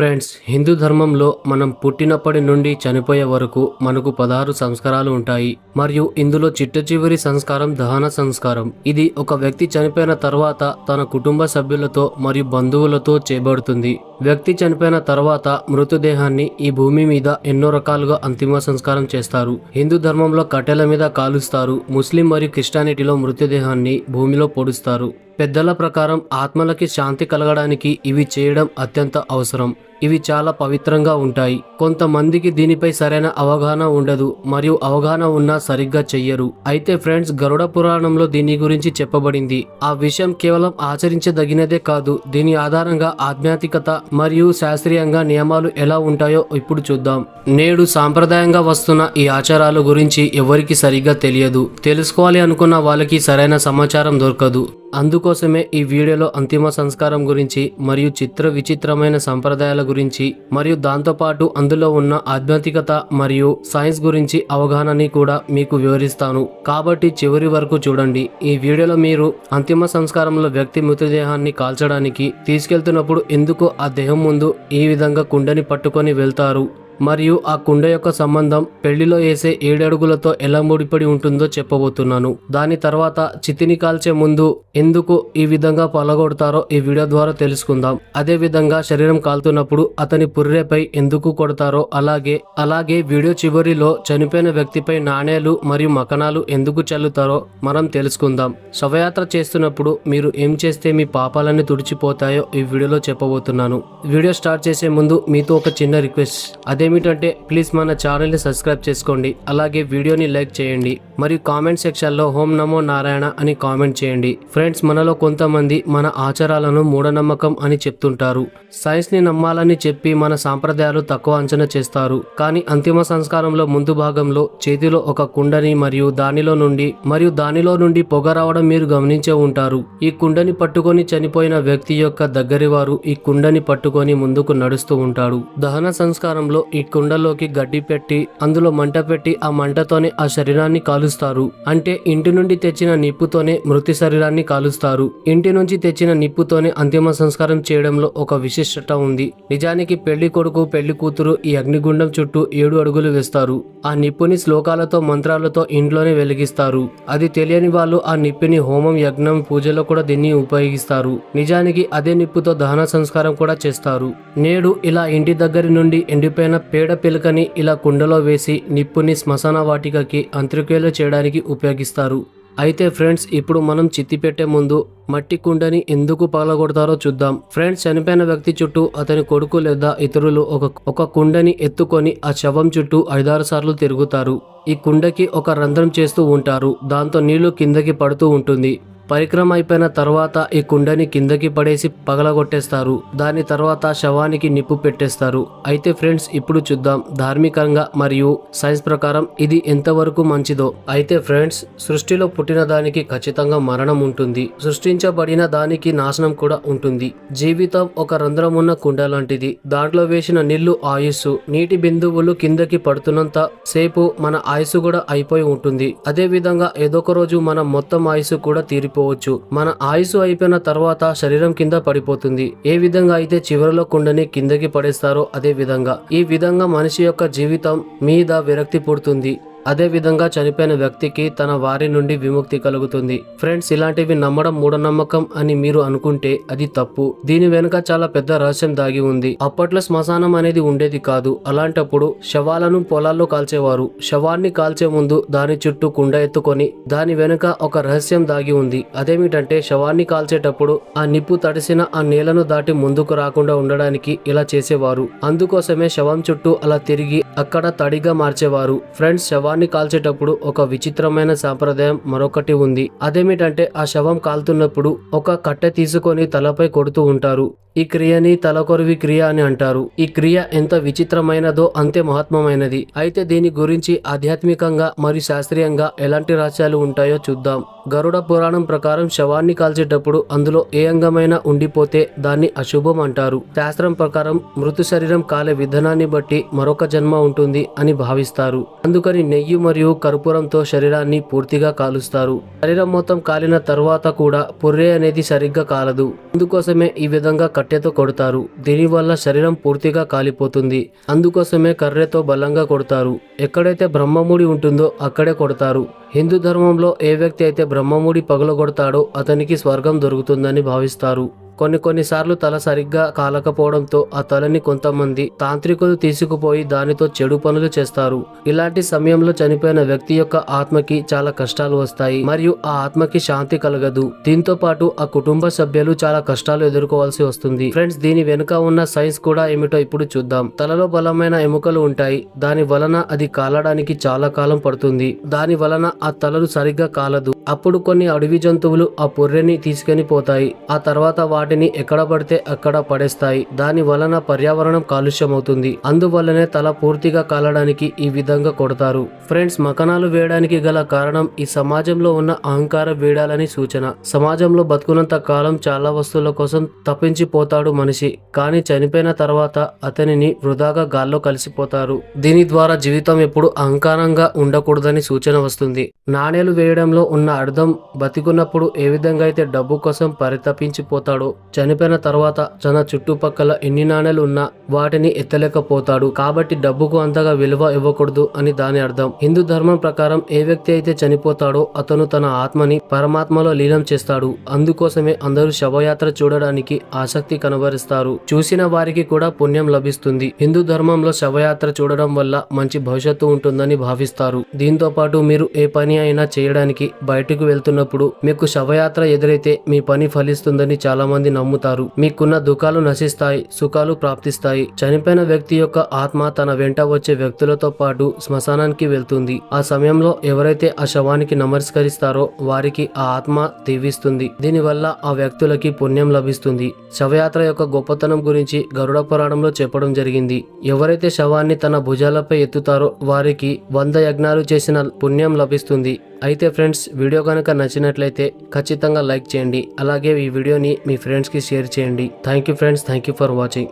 Friends Hindu ధర్మంలో మనం పుట్టినప్పటి నుండి చనిపోయే వరకు మనకు పదహారు సంస్కారాలు ఉంటాయి. మరియు ఇందులో చిట్ట సంస్కారం దహన సంస్కారం. ఇది ఒక వ్యక్తి చనిపోయిన తర్వాత తన కుటుంబ సభ్యులతో మరియు బంధువులతో చేయబడుతుంది వ్యక్తి చనిపోయిన తర్వాత మృతదేహాన్ని ఈ భూమి మీద ఎన్నో రకాలుగా అంతిమ సంస్కారం చేస్తారు. హిందూ ధర్మంలో కట్టెల మీద కాలుస్తారు. ముస్లిం మరియు క్రిస్టియానిటీలో మృతదేహాన్ని భూమిలో పొడుస్తారు. పెద్దల ప్రకారం ఆత్మలకి శాంతి కలగడానికి ఇవి చేయడం అత్యంత అవసరం. ఇవి చాలా పవిత్రంగా ఉంటాయి. కొంతమందికి దీనిపై సరైన అవగాహన ఉండదు మరియు అవగాహన ఉన్నా సరిగ్గా చెయ్యరు. అయితే ఫ్రెండ్స్ గరుడ పురాణంలో దీని గురించి చెప్పబడింది. ఆ విషయం కేవలం ఆచరించదగినదే కాదు దీని ఆధారంగా ఆధ్యాత్మికత మరియు శాస్త్రీయంగా నియమాలు ఎలా ఉంటాయో ఇప్పుడు చూద్దాం. నేడు సాంప్రదాయంగా వస్తున్న ఈ ఆచారాల గురించి ఎవరికి సరిగ్గా తెలియదు. తెలుసుకోవాలి అనుకున్న వాళ్ళకి సరైన సమాచారం దొరకదు. అందుకోసమే ఈ వీడియోలో అంతిమ సంస్కారం గురించి మరియు చిత్ర విచిత్రమైన సంప్రదాయాల గురించి మరియు దాంతోపాటు అందులో ఉన్న ఆధ్యాత్మికత మరియు సైన్స్ గురించి అవగాహనని కూడా మీకు వివరిస్తాను. కాబట్టి చివరి వరకు చూడండి. ఈ వీడియోలో మీరు అంతిమ సంస్కారంలో వ్యక్తి మృతదేహాన్ని కాల్చడానికి తీసుకెళ్తున్నప్పుడు ఎందుకు ఆ దేహం ముందు ఈ విధంగా కుండని పట్టుకొని వెళ్తారు. మరియు ఆ కుండ యొక్క సంబంధం పెళ్ళిలో వేసే ఏడడుగులతో ఎలా ముడిపడి ఉంటుందో చెప్పబోతున్నాను. దాని తర్వాత చితిని కాల్చే ముందు ఎందుకు ఈ విధంగా పలగొడతారో ఈ వీడియో ద్వారా తెలుసుకుందాం. అదే విధంగా శరీరం కాలుతున్నప్పుడు అతని పుర్రెపై ఎందుకు కొడతారో అలాగే అలాగే వీడియో చివరిలో చనిపోయిన వ్యక్తిపై నాణేలు మరియు మకనాలు ఎందుకు చల్లుతారో మనం తెలుసుకుందాం. శవయాత్ర చేస్తున్నప్పుడు మీరు ఏం చేస్తే మీ పాపాలన్నీ తుడిచిపోతాయో ఈ వీడియోలో చెప్పబోతున్నాను. వీడియో స్టార్ట్ చేసే ముందు మీతో ఒక చిన్న రిక్వెస్ట్. అదే అదేమిటంటే ప్లీజ్ మన ఛానల్ని సబ్స్క్రైబ్ చేసుకోండి. అలాగే వీడియోని లైక్ చేయండి. మరియు కామెంట్ సెక్షన్లో హోం నమో నారాయణ అని కామెంట్ చేయండి. ఫ్రెండ్స్ మనలో కొంతమంది మన ఆచారాలను మూఢనమ్మకం అని చెప్తుంటారు. సైన్స్ని నమ్మాలని చెప్పి మన సాంప్రదాయాలు తక్కువ అంచనా చేస్తారు. కానీ అంతిమ సంస్కారంలో ముందు భాగంలో చేతిలో ఒక కుండని మరియు దానిలో నుండి మరియు దానిలో నుండి పొగ రావడం మీరు గమనించే ఉంటారు. ఈ కుండని పట్టుకొని చనిపోయిన వ్యక్తి యొక్క దగ్గరి వారు ఈ కుండని పట్టుకొని ముందుకు నడుస్తూ ఉంటాడు. దహన సంస్కారంలో ఈ ఈ కుండలోకి గడ్డి పెట్టి అందులో మంట పెట్టి ఆ మంటతోనే ఆ శరీరాన్ని కాలుస్తారు. అంటే ఇంటి నుండి తెచ్చిన నిప్పుతోనే మృతి శరీరాన్ని కాలుస్తారు. ఇంటి నుంచి తెచ్చిన నిప్పుతోనే అంతిమ సంస్కారం చేయడంలో ఒక విశిష్టత ఉంది. నిజానికి పెళ్ళి కొడుకు పెళ్ళి కూతురు ఈ అగ్నిగుండం చుట్టూ ఏడు అడుగులు వేస్తారు. ఆ నిప్పుని శ్లోకాలతో మంత్రాలతో ఇంట్లోనే వెలిగిస్తారు. అది తెలియని వాళ్ళు ఆ నిప్పిని హోమం యజ్ఞం పూజలో కూడా దీన్ని ఉపయోగిస్తారు. నిజానికి అదే నిప్పుతో దహన సంస్కారం కూడా చేస్తారు. నేడు ఇలా ఇంటి దగ్గర నుండి ఎండిపోయిన పేడ పిలకని ఇలా కుండలో వేసి నిప్పుని శ్మశాన వాటికకి అంత్యక్రియలు చేయడానికి ఉపయోగిస్తారు. అయితే ఫ్రెండ్స్ ఇప్పుడు మనం చిత్తి పెట్టే ముందు మట్టి కుండని ఎందుకు పగలగొడతారో చూద్దాం. ఫ్రెండ్స్ చనిపోయిన వ్యక్తి చుట్టూ అతని కొడుకు లేదా ఇతరులు ఒక ఒక కుండని ఎత్తుకొని ఆ శవం చుట్టూ ఐదారు సార్లు తిరుగుతారు. ఈ కుండకి ఒక రంధ్రం చేస్తూ ఉంటారు. దాంతో నీళ్ళు కిందకి పడుతూ ఉంటుంది. పరిక్రమ అయిపోయిన తర్వాత ఈ కుండని కిందకి పడేసి పగలగొట్టేస్తారు. దాని తర్వాత శవానికి నిప్పు పెట్టేస్తారు. అయితే ఫ్రెండ్స్ ఇప్పుడు చూద్దాం ధార్మికంగా మరియు సైన్స్ ప్రకారం ఇది ఎంతవరకు మంచిదో. అయితే ఫ్రెండ్స్ సృష్టిలో పుట్టిన దానికి ఖచ్చితంగా మరణం ఉంటుంది. సృష్టించబడిన దానికి నాశనం కూడా ఉంటుంది. జీవితం ఒక రంధ్రం ఉన్న కుండ లాంటిది. దాంట్లో వేసిన నీళ్ళు ఆయుస్సు. నీటి బిందువులు కిందకి పడుతున్నంత సేపు మన ఆయుస్సు కూడా అయిపోయి ఉంటుంది. అదే విధంగా ఏదో ఒక రోజు మన మొత్తం ఆయుస్సు కూడా తీరిపో పడిపోవచ్చు. మన ఆయుస్సు అయిపోయిన తర్వాత శరీరం కింద పడిపోతుంది. ఏ విధంగా అయితే చివరిలో కుండని కిందకి పడేస్తారో అదే విధంగా. ఈ విధంగా మనిషి యొక్క జీవితం మీద విరక్తి పుడుతుంది. అదే విధంగా చనిపోయిన వ్యక్తికి తన వారి నుండి విముక్తి కలుగుతుంది. ఫ్రెండ్స్ ఇలాంటివి నమ్మడం మూఢనమ్మకం అని మీరు అనుకుంటే అది తప్పు. దీని వెనుక చాలా పెద్ద రహస్యం దాగి ఉంది. అప్పట్లో శ్మశానం అనేది ఉండేది కాదు. అలాంటప్పుడు శవాలను పొలాల్లో కాల్చేవారు. శవాన్ని కాల్చే ముందు దాని చుట్టూ కుండ ఎత్తుకొని దాని వెనుక ఒక రహస్యం దాగి ఉంది. అదేమిటంటే శవాన్ని కాల్చేటప్పుడు ఆ నిప్పు తడిసిన ఆ నేలను దాటి ముందుకు రాకుండా ఉండడానికి ఇలా చేసేవారు. అందుకోసమే శవం చుట్టూ అలా తిరిగి అక్కడ తడిగా మార్చేవారు. ఫ్రెండ్స్ శవాన్ని కాల్చేటప్పుడు ఒక విచిత్రమైన సాంప్రదాయం మరొకటి ఉంది. అదేమిటంటే ఆ శవం కాలుతున్నప్పుడు ఒక కట్టె తీసుకొని తలపై కొడుతూ ఉంటారు. ఈ క్రియని తలకొరివి క్రియ అని అంటారు. ఈ క్రియ ఎంత విచిత్రమైనదో అంతే మహాత్మమైనది అయితే దీని గురించి ఆధ్యాత్మికంగా మరియు శాస్త్రీయంగా ఎలాంటి రహస్యాలు ఉంటాయో చూద్దాం. గరుడ పురాణం ప్రకారం శవాన్ని కాల్చేటప్పుడు అందులో ఏ అంగమైనా ఉండిపోతే దాన్ని అశుభం అంటారు. శాస్త్రం ప్రకారం మృతు శరీరం కాలే విధానాన్ని బట్టి మరొక జన్మ ఉంటుంది అని భావిస్తారు. అందుకని నెయ్యి మరియు కర్పూరంతో శరీరాన్ని పూర్తిగా కాలుస్తారు. శరీరం మొత్తం కాలిన తర్వాత కూడా పుర్రె అనేది సరిగ్గా కాలదు. అందుకోసమే ఈ విధంగా కట్టెతో కొడతారు. దీనివల్ల శరీరం పూర్తిగా కాలిపోతుంది. అందుకోసమే కర్రెతో బలంగా కొడతారు. ఎక్కడైతే బ్రహ్మముడి ఉంటుందో అక్కడే కొడతారు. హిందూ ధర్మంలో ఏ వ్యక్తి అయితే బ్రహ్మముడి పగలగొడతాడో అతనికి స్వర్గం దొరుకుతుందని భావిస్తారు. కొన్ని కొన్నిసార్లు తల సరిగ్గా కాలకపోవడంతో ఆ తలని కొంతమంది తాంత్రికులు తీసుకుపోయి దానితో చెడు పనులు చేస్తారు. ఇలాంటి సమయంలో చనిపోయిన వ్యక్తి యొక్క ఆత్మకి చాలా కష్టాలు వస్తాయి మరియు ఆ ఆత్మకి శాంతి కలగదు. దీంతో పాటు ఆ కుటుంబ సభ్యులు చాలా కష్టాలు ఎదుర్కోవాల్సి వస్తుంది. ఫ్రెండ్స్ దీని వెనుక ఉన్న సైన్స్ కూడా ఏమిటో ఇప్పుడు చూద్దాం. తలలో బలమైన ఎముకలు ఉంటాయి. దాని వలన అది కాలడానికి చాలా కాలం పడుతుంది. దాని వలన ఆ తలలు సరిగ్గా కాలదు. అప్పుడు కొన్ని అడవి జంతువులు ఆ పొర్రెని తీసుకొని పోతాయి ఆ తర్వాత వాటి వాటిని ఎక్కడ పడితే అక్కడ పడేస్తాయి. దాని వలన పర్యావరణం కాలుష్యం అవుతుంది అందువల్లనే తల పూర్తిగా కాలడానికి ఈ విధంగా కొడతారు. ఫ్రెండ్స్ మకనాలు వేయడానికి గల కారణం ఈ సమాజంలో ఉన్న అహంకార వేడాలని సూచన. సమాజంలో బతుకున్నంత కాలం చాలా వస్తువుల కోసం తప్పించిపోతాడు మనిషి. కానీ చనిపోయిన తర్వాత అతనిని వృధాగా గాల్లో కలిసిపోతారు. దీని ద్వారా జీవితం ఎప్పుడు అహంకారంగా ఉండకూడదని సూచన వస్తుంది. నాణేలు వేయడంలో ఉన్న అర్థం బతికున్నప్పుడు ఏ విధంగా అయితే డబ్బు కోసం పరితపించిపోతాడో చనిపోయిన తర్వాత తన చుట్టుపక్కల ఎన్ని నాణేలు ఉన్నా వాటిని ఎత్తలేకపోతాడు. కాబట్టి డబ్బుకు అంతగా విలువ ఇవ్వకూడదు అని దాని అర్థం. హిందూ ధర్మం ప్రకారం ఏ వ్యక్తి అయితే చనిపోతాడో అతను తన ఆత్మని పరమాత్మలో లీనం చేస్తాడు. అందుకోసమే అందరూ శవయాత్ర చూడడానికి ఆసక్తి కనబరుస్తారు. చూసిన వారికి కూడా పుణ్యం లభిస్తుంది. హిందూ ధర్మంలో శవయాత్ర చూడడం వల్ల మంచి భవిష్యత్తు ఉంటుందని భావిస్తారు. దీంతో పాటు మీరు ఏ పని అయినా చేయడానికి బయటకు వెళ్తున్నప్పుడు మీకు శవయాత్ర ఎదురైతే మీ పని ఫలిస్తుందని చాలా మంది నమ్ముతారు. మీకున్న దుఃఖాలు నశిస్తాయి సుఖాలు ప్రాప్తిస్తాయి. చనిపోయిన వ్యక్తి యొక్క ఆత్మ తన వెంట వచ్చే వ్యక్తులతో పాటు శ్మశానానికి వెళ్తుంది. ఆ సమయంలో ఎవరైతే ఆ శవానికి నమస్కరిస్తారో వారికి ఆ ఆత్మ దీవిస్తుంది. దీనివల్ల ఆ వ్యక్తులకి పుణ్యం లభిస్తుంది. శవయాత్ర యొక్క గొప్పతనం గురించి గరుడ పురాణంలో చెప్పడం జరిగింది. ఎవరైతే శవాన్ని తన భుజాలపై ఎత్తుతారో వారికి వంద యజ్ఞాలు చేసిన పుణ్యం లభిస్తుంది. అయితే ఫ్రెండ్స్ వీడియో కనుక నచ్చినట్లయితే ఖచ్చితంగా లైక్ చేయండి. అలాగే ఈ వీడియోని మీ ఫ్రెండ్స్కి షేర్ చేయండి. Thank you friends thank you for watching